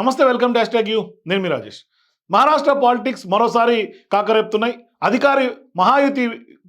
నమస్తే welcome dash tag you. నేను మీ Rajesh. Maharashtra politics మరోసారి కాకరేపుతున్నాయి. అధికారి మహాయుతి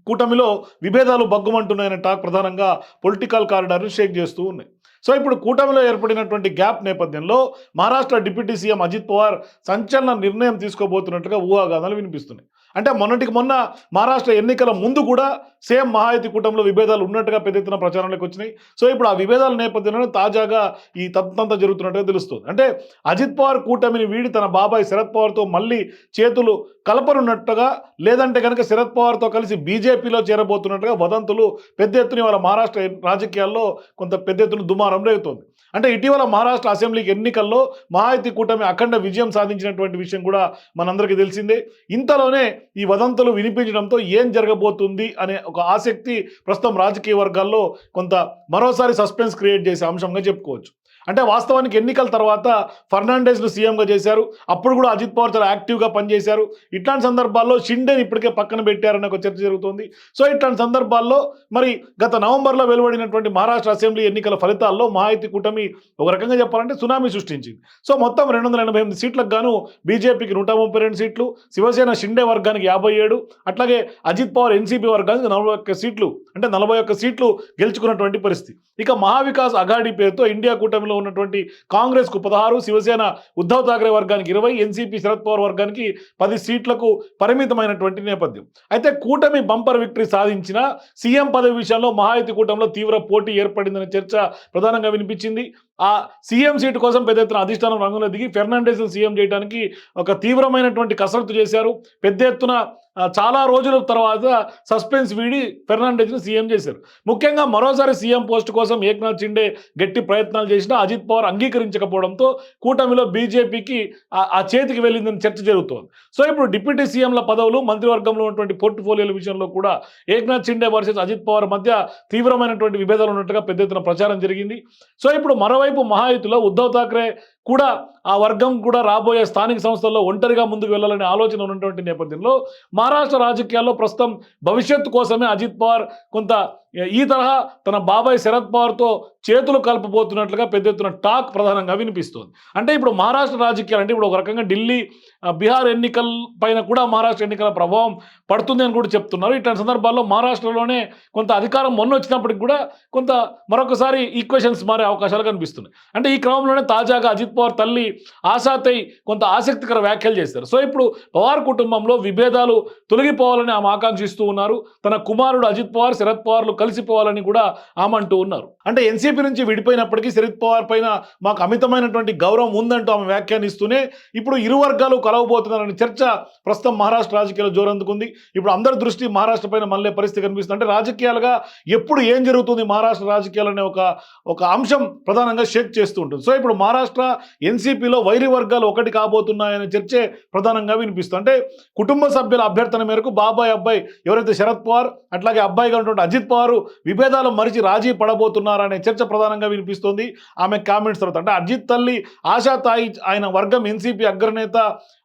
కూటమిలో విభేదాలు బగ్గుమంటున్నాయనే టాక్ ప్రధానంగా పొలిటికల్ కారిడార్ని షేక్ చేస్తూ ఉన్నాయి. సో ఇప్పుడు కూటమిలో ఏర్పడినటువంటి గ్యాప్ నేపథ్యంలో మహారాష్ట్ర డిప్యూటీ సీఎం అజిత్ పవార్ సంచలన నిర్ణయం తీసుకోబోతున్నట్టుగా ఊహాగానాలు వినిపిస్తున్నాయి. అంటే మొన్నటికి మొన్న మహారాష్ట్ర ఎన్నికల ముందు కూడా సేమ్ మహాయతి కూటమిలో విభేదాలు ఉన్నట్టుగా పెద్ద ఎత్తున ప్రచారంలోకి వచ్చినాయి. సో ఇప్పుడు ఆ విభేదాల నేపథ్యంలో తాజాగా ఈ తత్తంతా జరుగుతున్నట్టుగా తెలుస్తుంది. అంటే అజిత్ పవార్ కూటమిని వీడి తన బాబాయ్ శరద్ పవార్తో మళ్ళీ చేతులు కలపనున్నట్టుగా లేదంటే కనుక శరద్ పవార్తో కలిసి బీజేపీలో చేరబోతున్నట్టుగా వదంతులు పెద్ద ఎత్తున వాళ్ళ మహారాష్ట్ర రాజకీయాల్లో కొంత పెద్ద ఎత్తున దుమారం రేగుతోంది. అంటే ఇటీవల మహారాష్ట్ర అసెంబ్లీకి ఎన్నికల్లో మహాయతి కూటమి అఖండ విజయం సాధించినటువంటి విషయం కూడా మనందరికీ తెలిసిందే. ఇంతలోనే ఈ వదంతులు వినిపించడంతో ఏం జరగబోతుంది అనే ఒక ఆసక్తి ప్రస్తుతం రాజకీయ వర్గాల్లో కొంత మరోసారి సస్పెన్స్ క్రియేట్ చేసే అంశంగా చెప్పుకోవచ్చు. అంటే వాస్తవానికి ఎన్నికల తర్వాత ఫర్నాండెస్ను సీఎంగా చేశారు. అప్పుడు కూడా అజిత్ పవార్ చాలా యాక్టివ్గా పనిచేశారు. ఇట్లాంటి సందర్భాల్లో షిండేని ఇప్పటికే పక్కన పెట్టారని ఒక చర్చ జరుగుతుంది. సో ఇట్లాంటి సందర్భాల్లో మరి గత నవంబర్లో వెలువడినటువంటి మహారాష్ట్ర అసెంబ్లీ ఎన్నికల ఫలితాల్లో మహాయుతి కూటమి ఒక రకంగా చెప్పాలంటే సునామీ సృష్టించింది. సో మొత్తం రెండు వందల ఎనభై ఎనిమిది సీట్లకు గాను బీజేపీకి నూట ముప్పై రెండు సీట్లు శివసేన షిండే వర్గానికి యాభై ఏడు అట్లాగే అజిత్ పవార్ ఎన్సీపీ వర్గానికి నలభై ఒక్క సీట్లు అంటే నలభై ఒక్క సీట్లు గెలుచుకున్నటువంటి పరిస్థితి. ఇక మహావికాస్ అఘాడీ పేరుతో ఇండియా కూటమిలో ఉన్నటువంటి కాంగ్రెస్కు పదహారు శివసేన ఉద్ధవ్ థాక్రే వర్గానికి ఇరవై ఎన్సీపీ శరద్ పవార్ వర్గానికి పది సీట్లకు పరిమితమైనటువంటి నేపథ్యం. అయితే కూటమి బంపర్ విక్టరీ సాధించిన సీఎం పదవి విషయంలో మహాయుతి కూటమిలో తీవ్ర పోటీ ఏర్పడిందనే చర్చ ప్రధానంగా వినిపించింది. ఆ సీఎం సీటు కోసం పెద్ద ఎత్తున అధిష్టానం రంగంలో దిగి ఫెర్నాండెస్ సీఎం చేయడానికి ఒక తీవ్రమైనటువంటి కసరత్తు చేశారు. పెద్ద ఎత్తున చాలా రోజుల తర్వాత సస్పెన్స్ వీడి ఫెర్నాండెస్ని సీఎం చేశారు. ముఖ్యంగా మరోసారి సీఎం పోస్ట్ కోసం ఏక్నాథ్ షిండే గట్టి ప్రయత్నాలు చేసినా అజిత్ పవార్ అంగీకరించకపోవడంతో కూటమిలో బీజేపీకి ఆ- చేతికి వెళ్ళిందని చర్చ జరుగుతోంది. సో ఇప్పుడు డిప్యూటీ సీఎంల పదవులు మంత్రివర్గంలో ఉన్నటువంటి పోర్ట్ఫోలియోల విషయంలో కూడా ఏక్నాథ్ షిండే వర్సెస్ అజిత్ పవార్ మధ్య తీవ్రమైనటువంటి విభేదాలు ఉన్నట్టుగా పెద్ద ఎత్తున ప్రచారం జరిగింది. సో ఇప్పుడు మరోవైపు మహాయుతిలో ఉద్ధవ్ థాక్రే కూడా ఆ వర్గం కూడా రాబోయే స్థానిక సంస్థల్లో ఒంటరిగా ముందుకు వెళ్ళాలనే ఆలోచన ఉన్నటువంటి నేపథ్యంలో మహారాష్ట్ర రాజకీయాల్లో ప్రస్తుతం భవిష్యత్తు కోసమే అజిత్ పవార్ కొంత ఈ తరహా తన బాబాయ్ శరద్ పవార్తో చేతులు కలపబోతున్నట్లుగా పెద్ద ఎత్తున టాక్ ప్రధానంగా వినిపిస్తోంది. అంటే ఇప్పుడు మహారాష్ట్ర రాజకీయాలు అంటే ఇప్పుడు ఒక రకంగా ఢిల్లీ బీహార్ ఎన్నికల పైన కూడా మహారాష్ట్ర ఎన్నికల ప్రభావం పడుతుంది అని కూడా చెప్తున్నారు. ఇట్లాంటి సందర్భాల్లో మహారాష్ట్రలోనే కొంత అధికారం మొన్న వచ్చినప్పటికి కూడా కొంత మరొకసారి ఈక్వేషన్స్ మారే అవకాశాలు కనిపిస్తున్నాయి. అంటే ఈ క్రమంలోనే తాజాగా అజిత్ పవార్ తల్లి ఆశాతై కొంత ఆసక్తికర వ్యాఖ్యలు చేశారు. సో ఇప్పుడు పవార్ కుటుంబంలో విభేదాలు తొలగిపోవాలని ఆమె ఆకాంక్షిస్తూ ఉన్నారు. తన కుమారుడు అజిత్ పవార్ శరద్ పవార్లు కలిసిపోవాలని కూడా ఆమె అంటూ ఉన్నారు. అంటే ఎన్సీపీ నుంచి విడిపోయినప్పటికీ శరద్ పవార్ పైన మాకు అమితమైనటువంటి గౌరవం ఉందంటూ ఆమె వ్యాఖ్యానిస్తూనే ఇప్పుడు ఇరు వర్గాలు కలవబోతున్నారని చర్చ ప్రస్తుతం మహారాష్ట్ర రాజకీయాలు జోరందుకుంది. ఇప్పుడు అందరి దృష్టి మహారాష్ట్ర పైన మళ్ళీ పరిస్థితి కనిపిస్తుంది. అంటే రాజకీయాలుగా ఎప్పుడు ఏం జరుగుతుంది మహారాష్ట్ర రాజకీయాలు అనే ఒక ఒక అంశం ప్రధానంగా షేక్ చేస్తూ ఉంటుంది. సో ఇప్పుడు మహారాష్ట్ర ఎన్సీపీలో వైరి వర్గాలు ఒకటి కాబోతున్నాయనే చర్చే ప్రధానంగా వినిపిస్తుంది. అంటే కుటుంబ సభ్యుల అభ్యర్థన మేరకు బాబాయ్ అబ్బాయి ఎవరైతే శరద్ పవార్ అట్లాగే అబ్బాయిగా ఉన్నటువంటి అజిత్ పవార్ విభేదాలు మరిచి రాజీ పడబోతున్నారనే చర్చ ప్రధానంగా వినిపిస్తోంది. ఆమె కామెంట్స్ తర్వాత అంటే అజిత్ తల్లి ఆశా తాయి ఆయన వర్గం ఎన్సీపీ అగ్రనేత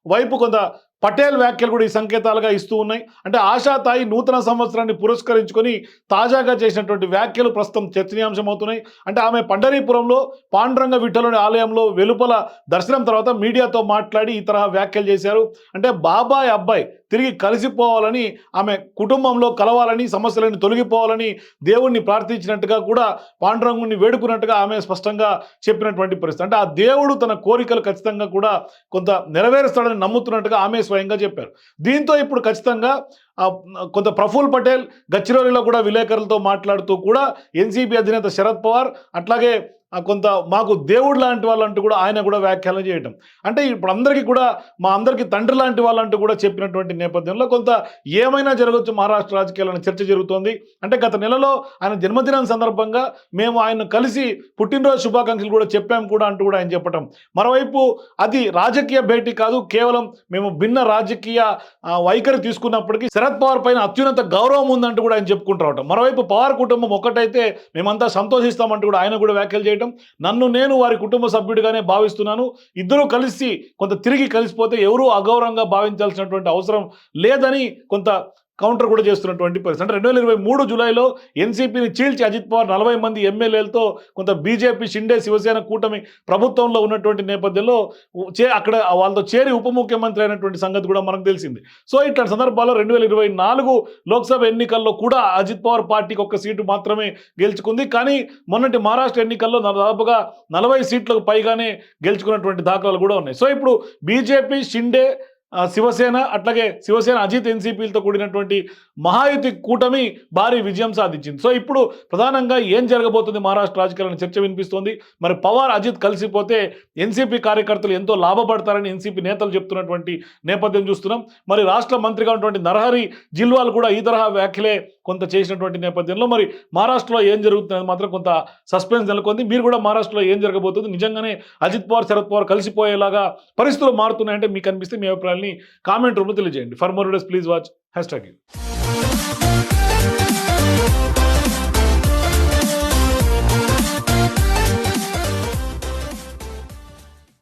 వైపు కొంత పటేల్ వ్యాఖ్యలు కూడా ఈ సంకేతాలుగా ఇస్తూ ఉన్నాయి. అంటే ఆశా తాయి నూతన సంవత్సరాన్ని పురస్కరించుకొని తాజాగా చేసినటువంటి వ్యాఖ్యలు ప్రస్తుతం చర్చనీయాంశం అవుతున్నాయి అంటే ఆమె పండరీపురంలో పాండురంగ విఠలుని ఆలయంలో వెలుపల దర్శనం తర్వాత మీడియాతో మాట్లాడి ఈ తరహా వ్యాఖ్యలు చేశారు. అంటే బాబాయ్ అబ్బాయి తిరిగి కలిసిపోవాలని ఆమె కుటుంబంలో కలవాలని సమస్యలను తొలగిపోవాలని దేవుణ్ణి ప్రార్థించినట్టుగా కూడా పాండురంగుని వేడుకున్నట్టుగా ఆమె స్పష్టంగా చెప్పినటువంటి పరిస్థితి. అంటే ఆ దేవుడు తన కోరికలు ఖచ్చితంగా కూడా కొంత నెరవేరుస్తాడని నమ్ముతున్నట్టుగా ఆమె స్వయంగా చెప్పారు. దీంతో ఇప్పుడు ఖచ్చితంగా కొంత ప్రఫుల్ పటేల్ గచ్చిరోలిలో కూడా విలేకరులతో మాట్లాడుతూ కూడా ఎన్సీపీ అధినేత శరద్ పవార్ అట్లాగే కొంత మాకు దేవుడు లాంటి వాళ్ళంటూ కూడా ఆయన కూడా వ్యాఖ్యలు చేయటం. అంటే ఇప్పుడు అందరికీ కూడా మా అందరికీ తండ్రి లాంటి వాళ్ళంటూ కూడా చెప్పినటువంటి నేపథ్యంలో కొంత ఏమైనా జరగవచ్చు మహారాష్ట్ర రాజకీయాలను చర్చ జరుగుతోంది. అంటే గత నెలలో ఆయన జన్మదినం సందర్భంగా మేము ఆయన కలిసి పుట్టినరోజు శుభాకాంక్షలు కూడా చెప్పాం కూడా అంటూ కూడా ఆయన చెప్పటం. మరోవైపు అది రాజకీయ భేటీ కాదు కేవలం మేము భిన్న రాజకీయ వైఖరి తీసుకున్నప్పటికీ శరద్ పవార్ పైన అత్యున్నత గౌరవం ఉందంటూ కూడా ఆయన చెప్పుకుంటూ రావటం. మరోవైపు పవార్ కుటుంబం ఒక్కటైతే మేమంతా సంతోషిస్తామంటూ కూడా ఆయన కూడా వ్యాఖ్యలు చేయడం నన్ను నేను వారి కుటుంబ సభ్యుడిగానే భావిస్తున్నాను. ఇద్దరూ కలిసి కొంత తిరిగి కలిసిపోతే ఎవరూ అగౌరవంగా భావించాల్సినటువంటి అవసరం లేదని కొంత కౌంటర్ కూడా చేస్తున్నటువంటి పరిస్థితి అంటే రెండు వేల ఇరవై మూడు జూలైలో ఎన్సీపీని చీల్చి అజిత్ పవార్ నలభై మంది ఎమ్మెల్యేలతో కొంత బీజేపీ షిండే శివసేన కూటమి ప్రభుత్వంలో ఉన్నటువంటి నేపథ్యంలో చే అక్కడ వాళ్ళతో చేరి ఉప ముఖ్యమంత్రి అయినటువంటి సంగతి కూడా మనకు తెలిసింది. సో ఇట్లాంటి సందర్భాల్లో రెండు వేల ఇరవై నాలుగు లోక్సభ ఎన్నికల్లో కూడా అజిత్ పవార్ పార్టీకి ఒక్క సీటు మాత్రమే గెలుచుకుంది. కానీ మొన్నటి మహారాష్ట్ర ఎన్నికల్లో దాదాపుగా నలభై సీట్లకు పైగానే గెలుచుకున్నటువంటి దాఖలాలు కూడా ఉన్నాయి. సో ఇప్పుడు బీజేపీ షిండే శివసేన అట్లాగే శివసేన అజిత్ ఎన్సీపీలతో కూడినటువంటి మహాయుతి కూటమి భారీ విజయం సాధించింది. సో ఇప్పుడు ప్రధానంగా ఏం జరగబోతుంది మహారాష్ట్ర రాజకీయాలను చర్చ వినిపిస్తోంది. మరి పవార్ అజిత్ కలిసిపోతే ఎన్సీపీ కార్యకర్తలు ఎంతో లాభపడతారని ఎన్సీపీ నేతలు చెప్తున్నటువంటి నేపథ్యం చూస్తున్నాం. మరి రాష్ట్ర మంత్రిగా ఉన్నటువంటి నరహరి జిల్వాలు కూడా ఈ తరహా వ్యాఖ్యలే కొంత చేసినటువంటి నేపథ్యంలో. మరి మహారాష్ట్రలో ఏం జరుగుతుంది మాత్రం కొంత సస్పెన్స్ నెలకొంది. మీరు కూడా మహారాష్ట్రలో ఏం జరగబోతుంది? నిజంగానే అజిత్ పవార్ శరద్ పవార్ కలిసిపోయేలాగా పరిస్థితులు మారుతున్నాయంటే మీకు అనిపిస్తే మీ అభిప్రాయాల్ని కామెంట్ రూపంలో తెలియజేయండి. For more days please watch hashtag U